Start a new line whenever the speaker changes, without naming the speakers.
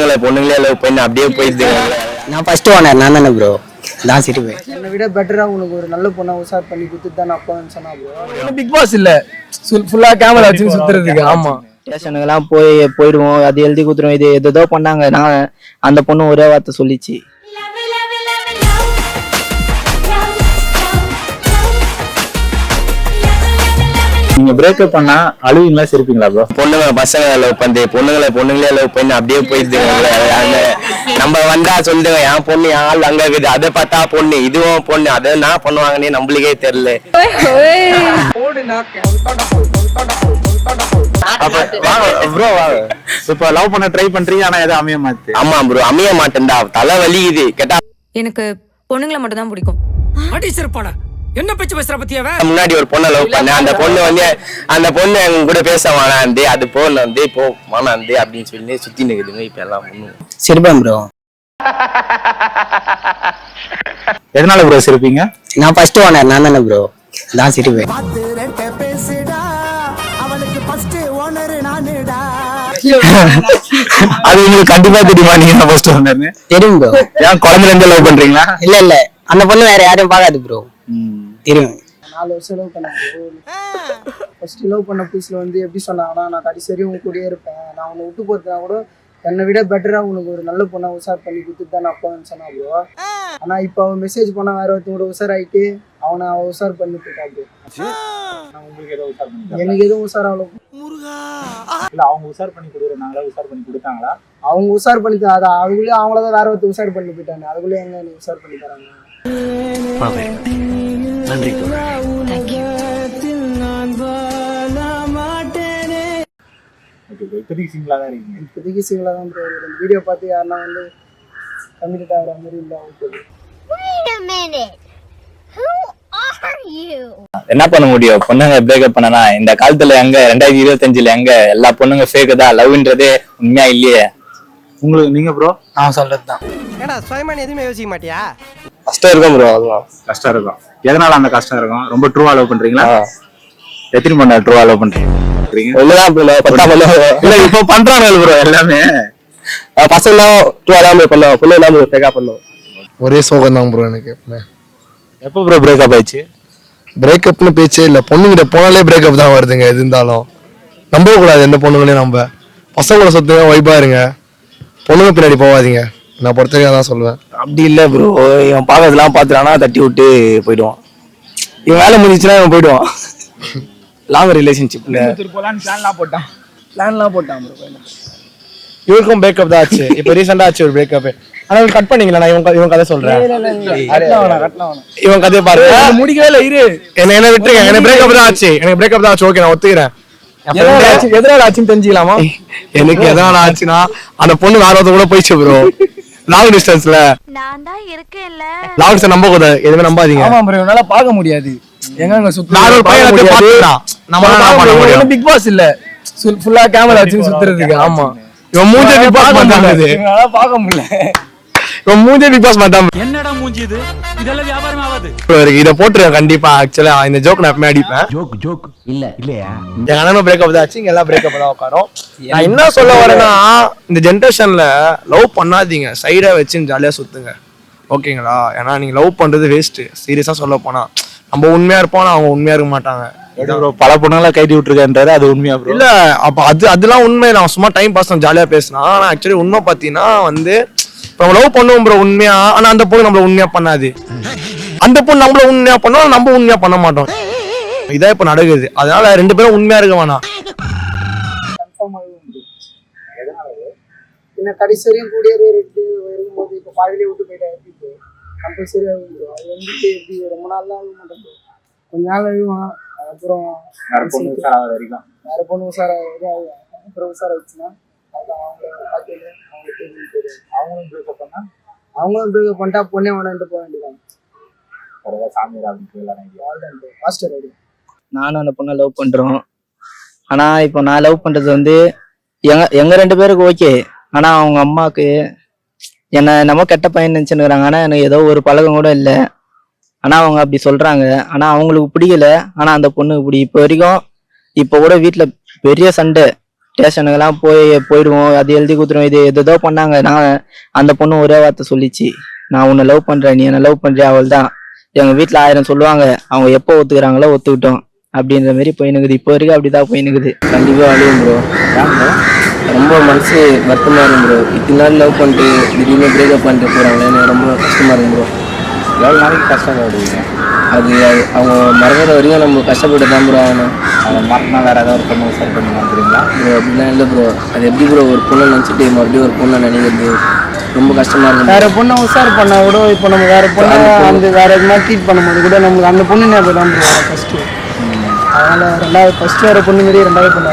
பொண்ணுங்களை பொண்ணுங்களே லவ் பண்ணி அப்படியே போயிடுது
நான் ஃபர்ஸ்ட் ஓனர் நான் தானே ப்ரோ தான் சிரிப்பேன்
என்னை விட பெட்டரா உனக்கு ஒரு நல்ல பொண்ணை உசார் பண்ணி கொடுத்துட்டு தான் நான் அப்பா சொன்னா ப்ரோ
பிக் பாஸ் இல்ல. ஃபுல்லா கேமரா வச்சு சுத்துறதுக்கு ஆமா.
ஸ்டேஷனுக்கெல்லாம் போய் போயிடுவோம். அது எழுதி கொடுத்துருவோம். இது எதோ பண்ணாங்க. நான் அந்த பொண்ணு ஒரே வார்த்தை சொல்லிச்சு.
நீங்க பிரேக்கப் பண்ணா அழுவீங்களா சிரிப்பீங்களா ப்ரோ
பொண்ணுங்க பசங்க லவ் பண்ணி பொண்ணுங்களை பொண்ணுங்களே லவ் பண்ணி அப்படியே அந்த நம்ம வந்தா சொல்லுங்க என் பொண்ணு என் ஆள் அங்க இருக்குது. அதை பார்த்தா பொண்ணு இதுவும் பொண்ணு அதை என்ன பண்ணுவாங்கன்னு நம்மளுக்கே தெரியல.
ப்ரோ இப்ப லவ் பண்ண ட்ரை பண்றீங்க ஆனா எதுவும் அமைய மாத்து
ஆமா ப்ரோ அமைய மாட்டேன்டா. தலை வலிக்குது. கேட்டா
எனக்கு பொண்ணுங்களை மட்டும் தான் பிடிக்கும்.
அடி சிறப்பாடா. என்ன பேச்சு பேசுற பத்தியாவ
முன்னாடி ஒரு பொண்ணை லவ் பண்ணேன். அந்த பொண்ணு வந்து அந்த பொண்ணு எங்க கூட பேச வேணாந்து அது போனாந்து போ வேணாந்து அப்படின்னு சொல்லி சுத்தி நிக்குதுங்க. இப்ப எல்லாம் பொண்ணு
சிரிப்பேன் ப்ரோ
எதனால ப்ரோ சிரிப்பீங்க?
நான் ஃபர்ஸ்ட் ஓனர் நான் தானே ப்ரோ தான் சிரிப்பேன்.
அது உங்களுக்கு கண்டிப்பா தெரியுமா நீங்க ஃபர்ஸ்ட் வந்தேன்னு
தெரியும் ப்ரோ
ஏன் குழந்தைல இருந்து லவ் பண்றீங்களா?
இல்ல இல்ல. அந்த பொண்ணு வேற யாரையும் பார்க்காது ப்ரோ தெரியும்
நாலு வருஷம் லவ் பண்ணேன். ஃபர்ஸ்ட் லவ் பண்ண புதுசுல வந்து எப்படி சொன்னாங்கன்னா நான் கடைசி வரையும் உன் கூடயே இருப்பேன். நான் உன்னை விட்டு போறதுனா கூட என்னை விட பெட்டரா உனக்கு ஒரு நல்ல பொண்ணை உசார் பண்ணி கொடுத்துட்டு தான் நான் அப்பா சொன்னா ப்ரோ ஆனா இப்போ அவன் மெசேஜ் பண்ணா வேற ஒருத்தவங்க கூட உசார் ஆயிட்டு அவனை அவன் உசார் பண்ணிட்டு இருக்கா bro.
உங்களுக்கு ஏதோ உசார் பண்ணி
எனக்கு எதுவும் உசார் அவ்வளோ
இல்ல அவங்க உசார் பண்ணி கொடுக்குறாங்களா உசார் பண்ணி கொடுத்தாங்களா?
அவங்க உசார் பண்ணி அது அதுக்குள்ளேயே அவங்கள தான் வேற ஒருத்தர் உசார் பண்ணி போயிட்டாங்க அதுக்குள்ளேயே எங்க நீ உசார் பண்ணி தராங்க?
ப்ரோ இப்போதைக்கு சிங்கிளா தான் இருக்கீங்க
இப்போதைக்கு சிங்கிளாக தான் ப்ரோ இந்த வீடியோ பார்த்து யாருன்னா வந்து கம்மிட் ஆகிற மாதிரி இல்லை okay
Wait a minute. Who are you?
என்ன பண்ண முடியும்? பொண்ணுங்க பிரேக்கப் பண்ணனா இந்த காலத்துல எங்க ரெண்டாயிரத்தி இருபத்தஞ்சுல எங்க எல்லா பொண்ணுங்க ஃபேக்கு தான் லவ்ன்றதே உண்மையா இல்லையே? உங்களுக்கு நீங்க ப்ரோ
நான் சொல்றது தான்
ஏடா சுயமான எதுவுமே யோசிக்க மாட்டியா?
கஷ்டம் இருக்கும் ப்ரோ அதுதான்.
கஷ்டம் இருக்கும். எதனால அந்த கஷ்டம் இருக்கும்? ரொம்ப ட்ரூவா லவ் பண்றீங்களா? எத்தனை பண்ண ட்ரூவா லவ் பண்றீங்க?
ஒண்ணுதான் bro, பத்தா பண்ணுவோம்
இல்ல இப்போ பண்றாங்க ப்ரோ எல்லாமே.
பசங்க தான் டூ அதான் பண்ணுவோம் பொண்ணு தான் பேக்கா பண்ணுவோம்
ஒரே சோகம் தான் ப்ரோ எனக்கு.
எப்போ ப்ரோ பிரேக்கப் ஆயிடுச்சு?
பிரேக்கப்னு பேச்சே இல்லை. பொண்ணுங்கிட்ட போனாலே பிரேக்கப் தான் வருதுங்க எது இருந்தாலும். நம்பவே கூடாது எந்த பொண்ணுங்களையும் நம்ப. பசங்களோட சொத்துங்க வைப்பா இருங்க. பொண்ணுங்க பின்னாடி போகாதீங்க. நான் பொறுத்த வரைக்கும் அதான் சொல்லுவேன்
அப்படி இல்ல ப்ரோ இவன் பாக்கிறதுலாம் பாத்துறானா தட்டி விட்டு போயிடுவான். இவன் வேலை முடிஞ்சுச்சுன்னா இவன் போயிடுவான். லாங் ரிலேஷன்ஷிப்ல
போலான்னு பிளான்லாம் போட்டான்.
பிளான்லாம் போட்டான் ப்ரோ இவருக்கும் பிரேக்கப் தான் ஆச்சு. இப்போ ரீசெண்டா ஆச்சு ஒரு பிரேக்கப் ஆனா கட் பண்ணீங்களா நான் இவன் இவன் கதை சொல்றேன். இவன் கதையை பாருங்க முடிக்கவே இல்ல இரு.
என்ன என்ன விட்டுருங்க எனக்கு பிரேக்கப் தான் ஆச்சு. எனக்கு பிரேக்கப் தான் ஆச்சு. ஓகே நான் ஒத்துக்கிறேன்.
எதனால ஆச்சு- எதனால ஆச்சுன்னு தெரிஞ்சுக்கலாமா?
எனக்கு எதனால ஆச்சுன்னா அந்த பொண்ணு வேற ஒருத்தர் கூட போயிடுச்சு ப்ரோ லாங் டிஸ்டன்ஸ்ல
நான் தான் இருக்கேன்ல.
லாங் டிஸ்டன்ஸ் நம்ப கூடாது. எதுவுமே நம்பாதீங்க.
ஆமா ப்ரோ இவனால பார்க்க முடியாது. எங்க அங்க சுத்தி
நான் ஒரு பையன் பார்த்துக்கிறான். நம்மளால என்ன பண்ண முடியும்?
பிக் பாஸ் இல்ல. ஃபுல்லா கேமரா வச்சு சுத்துறதுக்கு. ஆமா.
இவன் மூஞ்சே பிக் பாஸ்
இவனால பார்க்க முடியல.
இவன் மூஞ்சே பிக் பாஸ் மாட்டான்
என்னடா மூஞ்சி இது? இதெல்லாம் வியாபாரம் ஆகாது.
இதை போட்டுருவேன் கண்டிப்பா. ஆக்சுவலா இந்த ஜோக் நான் எப்பவுமே அடிப்பேன்.
ஜோக் ஜோக் இல்ல. இல்லையா?
எங்க அண்ணனும் பிரேக்கப் தான் ஆச்சு இங்க எல்லாம் பிரேக்கப் தான் உட்காரோம். நான் என்ன சொல்ல வரேன்னா இந்த ஜென்ரேஷன்ல லவ் பண்ணாதீங்க. சைடா வச்சு ஜாலியா சுத்துங்க. ஓகேங்களா? ஏன்னா நீங்க லவ் பண்றது வேஸ்ட் சீரியஸா சொல்ல போனா. நம்ம உண்மையா இருப்போம் அவங்க உண்மையா இருக்க மாட்டாங்க.
ப்ரோ பல பொண்ணுங்களா கைட்டி விட்டுருக்கான்றாரு அது உண்மையா ப்ரோ
இல்ல அப்ப அது அதெல்லாம் உண்மை. நான் சும்மா டைம் பாஸ் ஜாலியா பேசினா ஆனா ஆக்சுவலி உண்மை பாத்தீங்கன்னா வந்து நம்ம லவ் பண்ணுவோம் ப்ரோ உண்மையா? ஆனா அந்த பொண்ணு நம்மள உண்மையா பண்ணாது. அந்த பொண்ணு நம்மள உண்மையா பண்ணோம் நம்ம உண்மையா பண்ண மாட்டோம். இதான் இப்ப நடக்குது. அதனால ரெண்டு பேரும் உண்மையா இருக்க வேணாம்.
கன்ஃபார்மாகவே உண்டு என்ன கடைசி வரையும் கூடிய இருக்கு இருக்கும்போது இப்போ பாதிலே விட்டு போயிட்டா எப்படி? கம்பல்சரியாக வந்துடும் அது வந்துட்டு எப்படி ரொம்ப நாள்லாம் அழுக bro. கொஞ்ச நாள் அழுவான் அப்புறம்
வேற பொண்ணு உஷாராகாத வரைக்கும்.
வேற பொண்ணு வரையும் அழுவான் அப்புறம் அவங்கள பார்த்து தெரிஞ்சு தெரியும்
அவங்களும் பிரேக்கப் பண்ணா
அவங்களும் பிரேக்கப் பண்ணிட்டா பொண்ணே வேணான்ட்டு போக வேண்டியதான்
அப்படின்னு
நானும் அந்த பொண்ணை லவ் பண்றோம். ஆனா இப்போ நான் லவ் பண்றது வந்து எங்க எங்க ரெண்டு பேருக்கு ஓகே ஆனா அவங்க அம்மாக்கு என்ன நம்ம கெட்ட பையன் நினைச்சுன்னுக்குறாங்க. ஆனா எனக்கு ஏதோ ஒரு பழக்கம் கூட இல்லை. ஆனா அவங்க அப்படி சொல்றாங்க. ஆனா அவங்களுக்கு பிடிக்கல. ஆனா அந்த பொண்ணுக்கு பிடி இப்போ வரைக்கும் இப்போ கூட வீட்ல பெரிய சண்டை. ஸ்டேஷனுக்கெல்லாம் போய் போயிடுவோம். அது எழுதி கொடுத்துருவோம். இது எதோ பண்ணாங்க. நான் அந்த பொண்ணு ஒரே வார்த்தை சொல்லிச்சு. நான் உன்னை லவ் பண்றேன். நீ என்ன லவ் பண்றியா? அவள் தான் எங்க வீட்டுல ஆயிரம் சொல்லுவாங்க. அவங்க எப்போ ஒத்துக்கிறாங்களோ ஒத்துக்கிட்டோம். அப்படின்ற மாதிரி போயினுக்குது. இப்போ வரைக்கும் அப்படிதான் போயினுக்குது.
கண்டிப்பா அழியும் ப்ரோ ரொம்ப மனசு வருத்தமா இருக்கும் ப்ரோ இத்தனை நாள் லவ் பண்ணிட்டு திடீர்னு பிரேக்அப் பண்ணிட்டு போறாங்களே எனக்கு ரொம்ப கஷ்டமா இருக்கும் ப்ரோ
எவ்வளவு நாளைக்கு கஷ்டப்படுவீங்க?
அது அவங்க மறக்கிற வரைக்கும் நம்ம கஷ்டப்பட்டு தான் ப்ரோ ஆகணும்.
அதை மறந்தா வேற ஏதாவது ஒரு பொண்ணு சரி பண்ணி வந்துறீங்களா
ப்ரோ அப்படிலாம் இல்லை ப்ரோ அது எப்படி ப்ரோ ஒரு பொண்ணை நினச்சிட்டு மறுபடியும் ஒரு பொண்ணை நினைக்கிறது? ரொம்ப கஷ்டமா இருக்கும்
வேற பொண்ணை உஷார் பண்ணா கூட இப்போ நம்ம வேற பொண்ணை அந்த வேற எது மாதிரி ட்ரீட் பண்ணும்போது கூட நமக்கு அந்த பொண்ணு ஞாபகம் தான் ப்ரோ ஃபர்ஸ்ட் அதனால ரெண்டாவது ஃபர்ஸ்ட் வேற பொண்ணு மாரி ரெண்டாவது பொண்ணு